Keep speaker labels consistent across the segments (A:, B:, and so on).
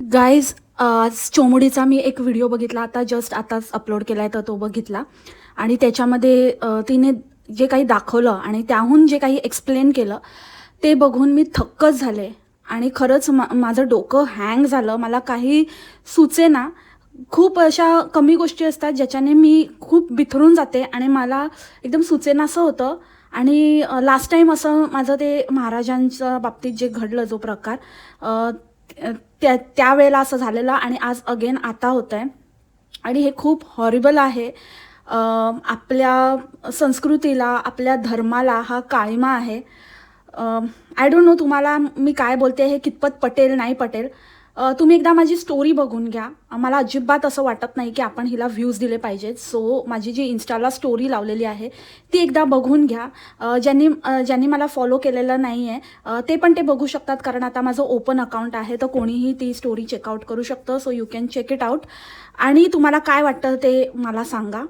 A: Guys आज चोमडीचा मी एक video बघितला. आता जस्ट आताच अपलोड केला आहे तर तो बघितला. आणि त्याच्यामध्ये तिने जे काही दाखवलं आणि त्याहून जे काही एक्सप्लेन केलं ते बघून मी थक्कच झाले. आणि खरंच मा माझं डोकं हँग झालं. मला काही सुचेना खूप अशा कमी गोष्टी असतात ज्याच्याने मी खूप बिथरून जाते आणि मला एकदम सुचेनासं होतं. आणि लास्ट टाईम असं माझं ते महाराजांच्या बाबतीत जे घडलं जो प्रकार त्या त्यावेळेला असं झालेलं आणि आज अगेन आता होतं आहे आणि हे खूप हॉरिबल आहे. आपल्या संस्कृतीला आपल्या धर्माला हा काळिमा आहे. आय डोंट नो तुम्हाला मी काय बोलते हे कितपत पटेल नाही पटेल. तुम्ही एकदा माझी स्टोरी बघून घ्या. मला अजिबात असं वाटत नाही की आपण हिला व्ह्यूज दिले पाहिजेत. सो माझी जी इन्स्टाला स्टोरी लावलेली आहे ती एकदा बघून घ्या. ज्यांनी ज्यांनी मला फॉलो केलेलं नाही आहे ते पण ते बघू शकतात कारण आता माझं ओपन अकाउंट आहे तर कोणीही ती स्टोरी चेकआउट करू शकतं. So you can check it out आणि तुम्हाला काय वाटतं ते मला सांगा.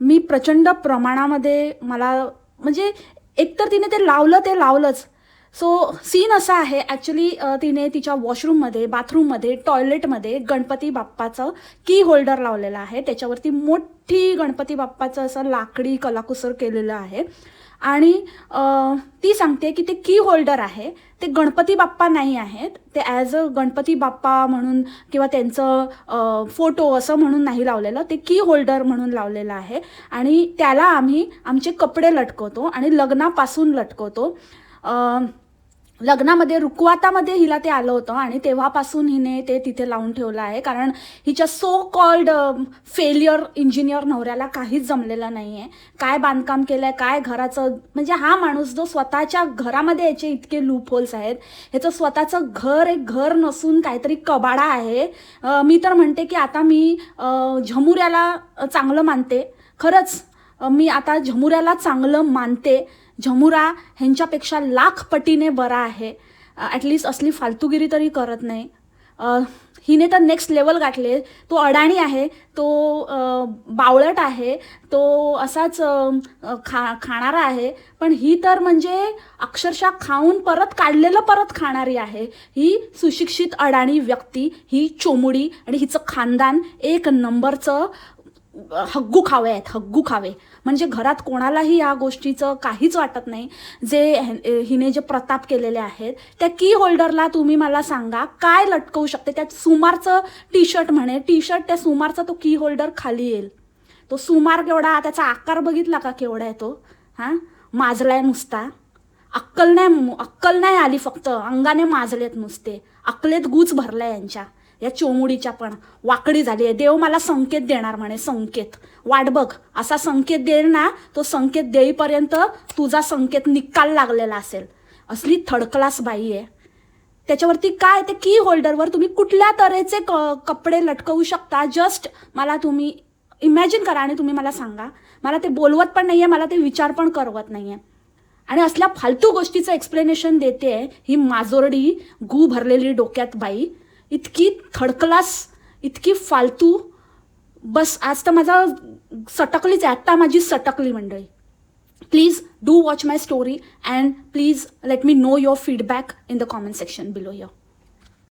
A: मी प्रचंड प्रमाणामध्ये मला म्हणजे एकतर तिने ते लावलं ते लावलंच. सो सीन असा आहे ॲक्च्युली तिने तिच्या वॉशरूममध्ये बाथरूममध्ये टॉयलेटमध्ये गणपती बाप्पाचं की होल्डर लावलेलं आहे. त्याच्यावरती मोठी गणपती बाप्पाचं असं लाकडी कलाकुसर केलेलं आहे. आणि ती सांगते की ते की होल्डर आहे ते गणपती बाप्पा नाही आहेत ते ॲज अ गणपती बाप्पा म्हणून किंवा त्यांचं फोटो असं म्हणून नाही लावलेलं ते की होल्डर म्हणून लावलेलं आहे. आणि त्याला आम्ही आमचे कपडे लटकवतो आणि लग्नापासून लटकवतो. लग्नामध्ये रुकवातामध्ये हिला ते आलं होतं आणि तेव्हापासून हिने ते तिथे लावून ठेवलं आहे. कारण हिच्या सो कॉल्ड फेलियर इंजिनियर नवऱ्याला काहीच जमलेलं नाही आहे काय बांधकाम केलं आहे काय घराचं म्हणजे हा माणूस जो स्वतःच्या घरामध्ये याचे इतके लूप होल्स आहेत ह्याचं स्वतःचं घर एक घर नसून काहीतरी कबाडा आहे. मी तर म्हणते की आता मी झमुऱ्याला चांगलं मानते. खरंच मी आता झमुऱ्याला चांगलं मानते. झमुरा ह्यांच्यापेक्षा लाख पटीने बरा आहे. ॲटलिस्ट असली फालतूगिरी तरी करत नाही. हिने तर नेक्स्ट लेवल गाठले. तो अडाणी आहे तो बावळट आहे तो असाच खा खाणारा आहे. पण ही तर म्हणजे अक्षरशः खाऊन परत काढलेलं परत खाणारी आहे. ही सुशिक्षित अडाणी व्यक्ती ही चोमुडी आणि हिचं खानदान एक नंबरचं हग्गू खावे आहेत हग्गू खावे. म्हणजे घरात कोणालाही या गोष्टीचं काहीच वाटत नाही. जे हिने जे प्रताप केलेले आहेत त्या की होल्डरला तुम्ही मला सांगा काय लटकवू शकते? त्यात सुमारचं टी शर्ट म्हणे. टी शर्ट त्या सुमारचा तो की होल्डर खाली येईल. तो सुमार केवढा त्याचा आकार बघितला का केवढा आहे तो? हां? माजलाय नुसता. अक्कल नाही अक्कल नाही आली फक्त. अंगाने माजलेत नुसते. अक्कलेत गुच भरलाय यांच्या. या चोमुडीच्या पण वाकडी झाली आहे. देव मला संकेत देणार म्हणे संकेत. वाट बघ असा संकेत देईल ना तो संकेत देईपर्यंत तुझा संकेत निकाल लागलेला असेल. असली थर्ड क्लास बाई आहे. त्याच्यावरती काय ते की होल्डरवर तुम्ही कुठल्या तऱ्हेचे क कपडे लटकवू शकता? जस्ट मला तुम्ही इमॅजिन करा आणि तुम्ही मला सांगा. मला ते बोलवत पण नाही आहे मला ते विचार पण करवत नाही आहे आणि असल्या फालतू गोष्टीचं एक्सप्लेनेशन देते ही माजोरडी गू भरलेली डोक्यात बाई. इतकी थर्ड क्लास इतकी फालतू. बस आज तर माझा सटकलीच आहे आत्ता माझी सटकली मंडळी. Please do watch my story and please let me know your feedback in the comment section below your